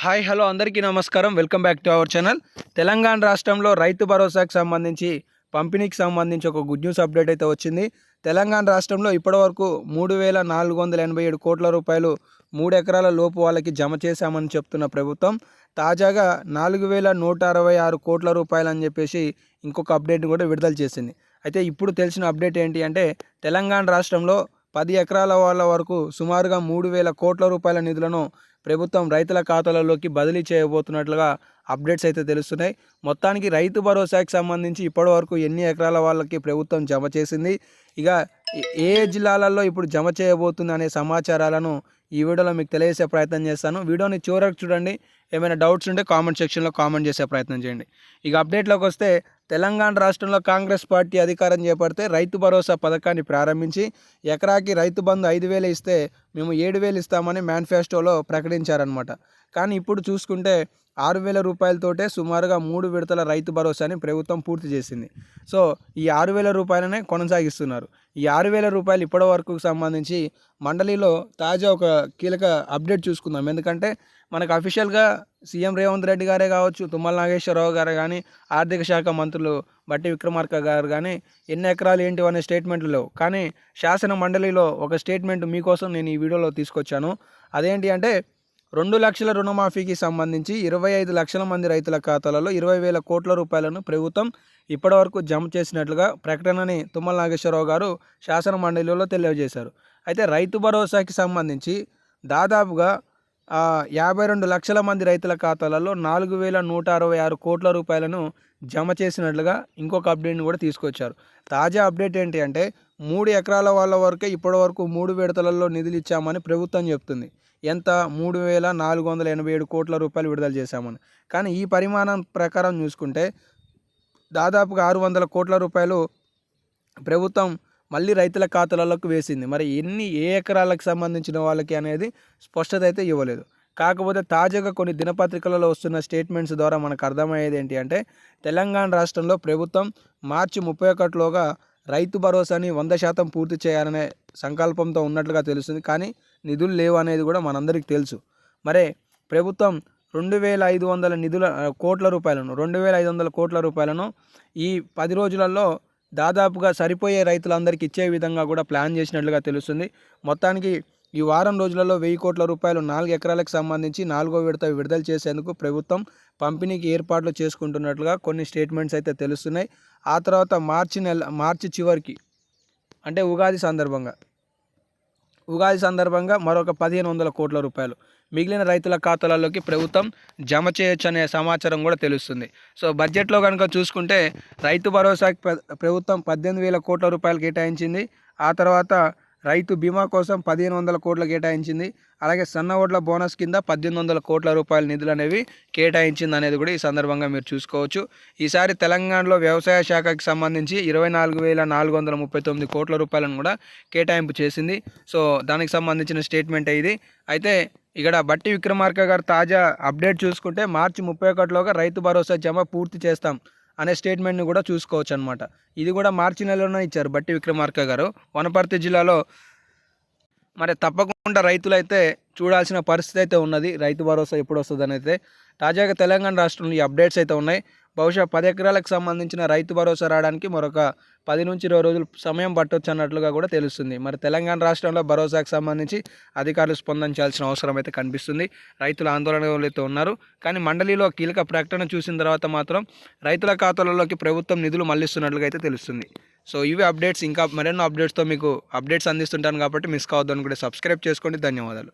Hi hello అందరికీ నమస్కారం. Welcome back to our channel. Telangana రాష్ట్రంలో రైతు భరోసాకు సంబంధించి పంపిణీకి సంబంధించి ఒక గుడ్ న్యూస్ అప్డేట్ అయితే వచ్చింది. తెలంగాణ రాష్ట్రంలో ఇప్పటివరకు మూడు వేల నాలుగు వందల ఎనభై ఏడు కోట్ల రూపాయలు మూడు ఎకరాల లోపు వాళ్ళకి జమ చేశామని చెప్తున్న ప్రభుత్వం. తాజాగా నాలుగు వేల నూట అరవై ఆరు కోట్ల రూపాయలు అని చెప్పేసి ఇంకొక అప్డేట్ కూడా విడుదల చేసింది. అయితే ఇప్పుడు తెలిసిన అప్డేట్ ఏంటి అంటే తెలంగాణ రాష్ట్రంలో పది ఎకరాల వాళ్ళ వరకు సుమారుగా మూడు వేల కోట్ల రూపాయల నిధులను ప్రభుత్వం రైతుల ఖాతాలలోకి బదిలీ చేయబోతున్నట్లుగా అప్డేట్స్ అయితే తెలుస్తున్నాయి. మొత్తానికి రైతు భరోసాకి సంబంధించి ఇప్పటివరకు ఎన్ని ఎకరాల వాళ్ళకి ప్రభుత్వం జమ చేసింది? ఇక ఏ జిల్లాలలో ఇప్పుడు జమ చేయబోతుంది అనే సమాచారాలను ఈ వీడియోలో మీకు తెలియజేసే ప్రయత్నం చేస్తాను. వీడియోని చివరకు చూడండి. ఏమైనా డౌట్స్ ఉంటే కామెంట్ సెక్షన్లో కామెంట్ చేసే ప్రయత్నం చేయండి. ఇక అప్డేట్లోకి వస్తే తెలంగాణ రాష్ట్రంలో కాంగ్రెస్ పార్టీ అధికారం చేపడితే రైతు భరోసా పథకాన్ని ప్రారంభించి ఎకరాకి రైతు బంధు ఐదు వేలు ఇస్తే మేము ఏడు వేలు ఇస్తామని మేనిఫెస్టోలో ప్రకటించారనమాట కానీ ఇప్పుడు చూసుకుంటే ఆరు వేల రూపాయలతోటే సుమారుగా మూడు విడతల రైతు భరోసాని ప్రభుత్వం పూర్తి చేసింది. సో ఈ ఆరు వేల రూపాయలనే కొనసాగిస్తున్నారు. ఈ ఆరు వేల రూపాయలు ఇప్పటి వరకు సంబంధించి మండలిలో తాజా ఒక కీలక అప్డేట్ చూసుకుందాం. ఎందుకంటే మనకు అఫీషియల్గా సీఎం రేవంత్ రెడ్డి గారే కావచ్చు తుమ్మల నాగేశ్వరరావు గారు కానీ ఆర్థిక శాఖ మంత్రులు బట్టి విక్రమార్క గారు కానీ ఎన్ని ఎకరాలు ఏంటి అనే స్టేట్మెంట్లు లేవు. కానీ శాసన మండలిలో ఒక స్టేట్మెంట్ మీకోసం నేను ఈ వీడియోలో తీసుకొచ్చాను. అదేంటి అంటే రెండు లక్షల రుణమాఫీకి సంబంధించి ఇరవై ఐదు లక్షల మంది రైతుల ఖాతాలలో ఇరవై వేల కోట్ల రూపాయలను ప్రభుత్వం ఇప్పటివరకు జమ చేసినట్లుగా ప్రకటనని తుమ్మల నాగేశ్వరరావు గారు శాసన మండలిలో తెలియజేశారు. అయితే రైతు భరోసాకి సంబంధించి దాదాపుగా యాభై రెండు లక్షల మంది రైతుల ఖాతాలలో నాలుగు వేల నూట అరవై ఆరు కోట్ల రూపాయలను జమ చేసినట్లుగా ఇంకొక అప్డేట్ని కూడా తీసుకొచ్చారు. తాజా అప్డేట్ ఏంటి అంటే మూడు ఎకరాల వాళ్ళ వరకే ఇప్పటివరకు మూడు విడతలలో నిధులు ఇచ్చామని ప్రభుత్వం చెప్తుంది. ఎంత? మూడు వేల నాలుగు వందల ఎనభై ఏడు కోట్ల రూపాయలు విడుదల చేశామని. కానీ ఈ పరిమాణం ప్రకారం చూసుకుంటే దాదాపుగా ఆరు వందల కోట్ల రూపాయలు ప్రభుత్వం మళ్ళీ రైతుల ఖాతాలలోకి వేసింది. మరి ఎన్ని ఏ ఎకరాలకు సంబంధించిన వాళ్ళకి అనేది స్పష్టత అయితే ఇవ్వలేదు. కాకపోతే తాజాగా కొన్ని దినపత్రికలలో వస్తున్న స్టేట్మెంట్స్ ద్వారా మనకు అర్థమయ్యేది ఏంటి అంటే తెలంగాణ రాష్ట్రంలో ప్రభుత్వం మార్చి ముప్పై ఒకటిలోగా రైతు భరోసాని వంద శాతం పూర్తి చేయాలనే సంకల్పంతో ఉన్నట్లుగా తెలుస్తుంది. కానీ నిధులు లేవు అనేది కూడా మనందరికీ తెలుసు. మరే ప్రభుత్వం రెండు వేల ఐదు వందల నిధుల కోట్ల రూపాయలను రెండు వేల ఐదు వందల కోట్ల రూపాయలను ఈ పది రోజులలో దాదాపుగా సరిపోయే రైతులందరికీ ఇచ్చే విధంగా కూడా ప్లాన్ చేసినట్లుగా తెలుస్తుంది. మొత్తానికి ఈ వారం రోజులలో వెయ్యి కోట్ల రూపాయలు నాలుగు ఎకరాలకు సంబంధించి నాలుగో విడత విడుదల చేసేందుకు ప్రభుత్వం పంపిణీకి ఏర్పాట్లు చేసుకుంటున్నట్లుగా కొన్ని స్టేట్మెంట్స్ అయితే తెలుస్తున్నాయి. ఆ తర్వాత మార్చి నెల మార్చి చివరికి అంటే ఉగాది సందర్భంగా ఉగాది సందర్భంగా మరొక పదిహేను వందల కోట్ల రూపాయలు మిగిలిన రైతుల ఖాతాలలోకి ప్రభుత్వం జమ చేయొచ్చు అనే సమాచారం కూడా తెలుస్తుంది. సో బడ్జెట్లో కనుక చూసుకుంటే రైతు భరోసాకి ప్రభుత్వం పద్దెనిమిది వేల కోట్ల రూపాయలు కేటాయించింది. ఆ తర్వాత రైతు బీమా కోసం పదిహేను వందల కోట్లు కేటాయించింది. అలాగే సన్న ఓట్ల బోనస్ కింద పద్దెనిమిది వందల కోట్ల రూపాయల నిధులు అనేవి కేటాయించింది అనేది కూడా ఈ సందర్భంగా మీరు చూసుకోవచ్చు. ఈసారి తెలంగాణలో వ్యవసాయ శాఖకి సంబంధించి ఇరవై నాలుగు వేల నాలుగు వందల ముప్పై తొమ్మిది కోట్ల రూపాయలను కూడా కేటాయింపు చేసింది. సో దానికి సంబంధించిన స్టేట్మెంట్ ఇది. అయితే ఇక్కడ బట్టి విక్రమార్క గారు తాజా అప్డేట్ చూసుకుంటే మార్చి ముప్పై ఒకటిలోగా రైతు భరోసా జమ పూర్తి చేస్తాం. అనే స్టేట్మెంట్ని కూడా చూసుకోవచ్చు అనమాట ఇది కూడా మార్చి నెలలోనే ఇచ్చారు బట్టి విక్రమార్క గారు. వనపర్తి జిల్లాలో మరి తప్పకుండా రైతులైతే చూడాల్సిన పరిస్థితి అయితే ఉన్నది. రైతు భరోసా ఎప్పుడు వస్తుందని అయితే తాజాగా తెలంగాణ రాష్ట్రంలో ఈ అప్డేట్స్ అయితే ఉన్నాయి. బహుశా పది ఎకరాలకు సంబంధించిన రైతు భరోసా రావడానికి మరొక పది నుంచి ఇరవై రోజులు సమయం పట్టొచ్చు అన్నట్లుగా కూడా తెలుస్తుంది. మరి తెలంగాణ రాష్ట్రంలో భరోసాకు సంబంధించి అధికారులు స్పందించాల్సిన అవసరం అయితే కనిపిస్తుంది. రైతులు ఆందోళనలతో అయితే ఉన్నారు. కానీ మండలిలో కీలక ప్రకటన చూసిన తర్వాత మాత్రం రైతుల ఖాతాలలోకి ప్రభుత్వం నిధులు మళ్ళిస్తున్నట్లుగా అయితే తెలుస్తుంది. సో ఇవి అప్డేట్స్. ఇంకా మరెన్నో అప్డేట్స్తో మీకు అప్డేట్స్ అందిస్తుంటాను కాబట్టి మిస్ కావద్దు అనుకుంటే సబ్స్క్రైబ్ చేసుకోండి. ధన్యవాదాలు.